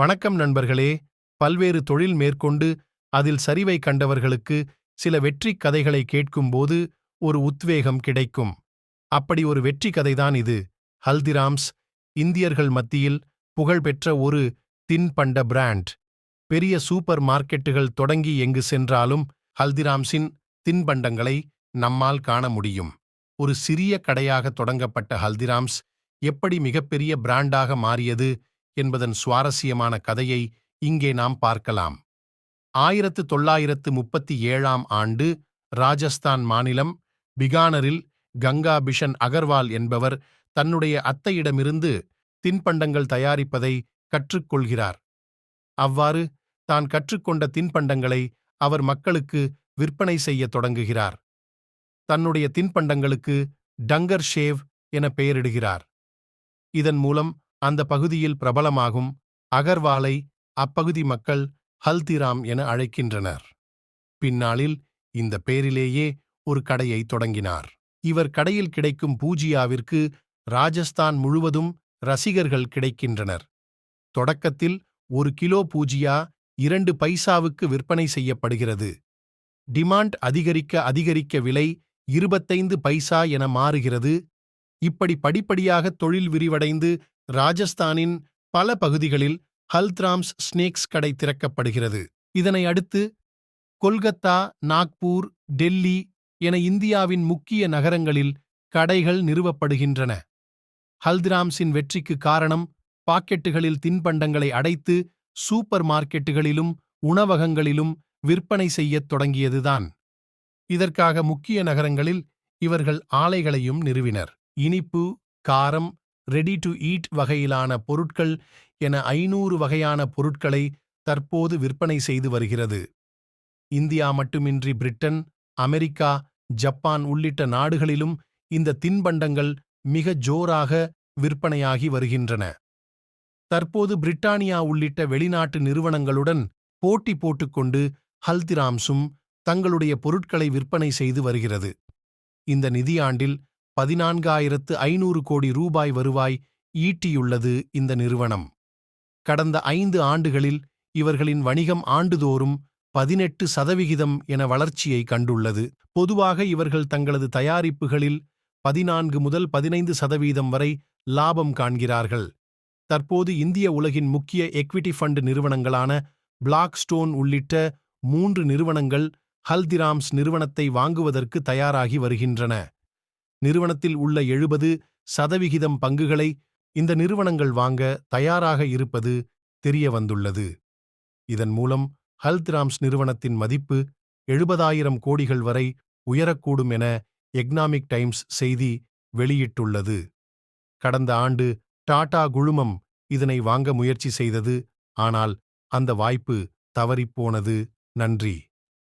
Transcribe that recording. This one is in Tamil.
வணக்கம் நண்பர்களே. பல்வேறு தொழில் மேற்கொண்டு அதில் சரிவை கண்டவர்களுக்கு சில வெற்றிக் கதைகளை கேட்கும்போது ஒரு உத்வேகம் கிடைக்கும். அப்படி ஒரு வெற்றி கதைதான் இது. ஹல்திராம்ஸ் இந்தியர்கள் மத்தியில் புகழ்பெற்ற ஒரு தின்பண்ட பிராண்ட். பெரிய சூப்பர் மார்க்கெட்டுகள் தொடங்கி எங்கு சென்றாலும் ஹல்திராம்ஸின் தின்பண்டங்களை நம்மால் காண முடியும். ஒரு சிறிய கடையாக தொடங்கப்பட்ட ஹல்திராம்ஸ் எப்படி மிகப்பெரிய பிராண்டாக மாறியது என்பதன் சுவாரஸ்யமான கதையை இங்கே நாம் பார்க்கலாம். ஆயிரத்து தொள்ளாயிரத்து முப்பத்தி ஏழாம் ஆண்டு ராஜஸ்தான் மாநிலம் பிகானரில் கங்கா பிஷன் அகர்வால் என்பவர் தன்னுடைய அத்தையிடமிருந்து தின்பண்டங்கள் தயாரிப்பதை கற்றுக்கொள்கிறார். அவ்வாறு தான் கற்றுக்கொண்ட தின்பண்டங்களை அவர் மக்களுக்கு விற்பனை செய்யத் தொடங்குகிறார். தன்னுடைய தின்பண்டங்களுக்கு டங்கர் ஷேவ் என பெயரிடுகிறார். இதன் மூலம் அந்த பகுதியில் பிரபலமாகும் அகர்வாலை அப்பகுதி மக்கள் ஹல்திராம் என அழைக்கின்றனர். பின்னாளில் இந்த பேரிலேயே ஒரு கடையை தொடங்கினார். இவர் கடையில் கிடைக்கும் பூஜியாவிற்கு ராஜஸ்தான் முழுவதும் ரசிகர்கள் கிடைக்கின்றனர். தொடக்கத்தில் ஒரு கிலோ பூஜியா இரண்டு பைசாவுக்கு விற்பனை செய்யப்படுகிறது. டிமாண்ட் அதிகரிக்க அதிகரிக்க விலை இருபத்தைந்து பைசா என மாறுகிறது. இப்படி படிப்படியாக தொழில் விரிவடைந்து ராஜஸ்தானின் பல பகுதிகளில் ஹல்த்ராம்ஸ் ஸ்னேக்ஸ் கடை திறக்கப்படுகிறது. இதனை அடுத்து கொல்கத்தா நாக்பூர் டெல்லி என இந்தியாவின் முக்கிய நகரங்களில் கடைகள் நிறுவப்படுகின்றன. ஹல்திராம்ஸின் வெற்றிக்கு காரணம் பாக்கெட்டுகளில் தின்பண்டங்களை அடைத்து சூப்பர் மார்க்கெட்டுகளிலும் உணவகங்களிலும் விற்பனை செய்யத் தொடங்கியதுதான். இதற்காக முக்கிய நகரங்களில் இவர்கள் ஆலைகளையும் நிறுவினர். இனிப்பு காரம் ரெடி டு ஈட் வகையிலான பொருட்கள் என ஐநூறு வகையான பொருட்களை தற்போது விற்பனை செய்து வருகிறது. இந்தியா மட்டுமின்றி பிரிட்டன் அமெரிக்கா ஜப்பான் உள்ளிட்ட நாடுகளிலும் இந்த தின்பண்டங்கள் மிக ஜோராக விற்பனையாகி வருகின்றன. தற்போது பிரிட்டானியா உள்ளிட்ட வெளிநாட்டு நிறுவனங்களுடன் போட்டி போட்டுக்கொண்டு ஹல்திராம்ஸும் தங்களுடைய பொருட்களை விற்பனை செய்து வருகிறது. இந்த நிதியாண்டில் பதினான்காயிரத்து ஐநூறு கோடி ரூபாய் வருவாய் ஈட்டியுள்ளது இந்த நிறுவனம். கடந்த ஐந்து ஆண்டுகளில் இவர்களின் வணிகம் ஆண்டுதோறும் பதினெட்டு சதவிகிதம் என வளர்ச்சியை கண்டுள்ளது. பொதுவாக இவர்கள் தங்களது தயாரிப்புகளில் பதினான்கு முதல் பதினைந்து சதவீதம் வரை லாபம் காண்கிறார்கள். தற்போது இந்திய உலகின் முக்கிய எக்விட்டி ஃபண்ட் நிறுவனங்களான பிளாக் ஸ்டோன் உள்ளிட்ட மூன்று நிறுவனங்கள் ஹல்திராம்ஸ் நிறுவனத்தை வாங்குவதற்கு தயாராகி வருகின்றன. நிறுவனத்தில் உள்ள எழுபது சதவிகிதம் பங்குகளை இந்த நிறுவனங்கள் வாங்க தயாராக இருப்பது தெரிய வந்துள்ளது இதன் மூலம் ஹல்திராம்ஸ் நிறுவனத்தின் மதிப்பு எழுபதாயிரம் கோடிகள் வரை உயரக்கூடும் என எக்னாமிக் டைம்ஸ் செய்தி வெளியிட்டுள்ளது. கடந்த ஆண்டு டாடா குழுமம் இதனை வாங்க முயற்சி செய்தது ஆனால் அந்த வாய்ப்பு தவறிப்போனது. நன்றி.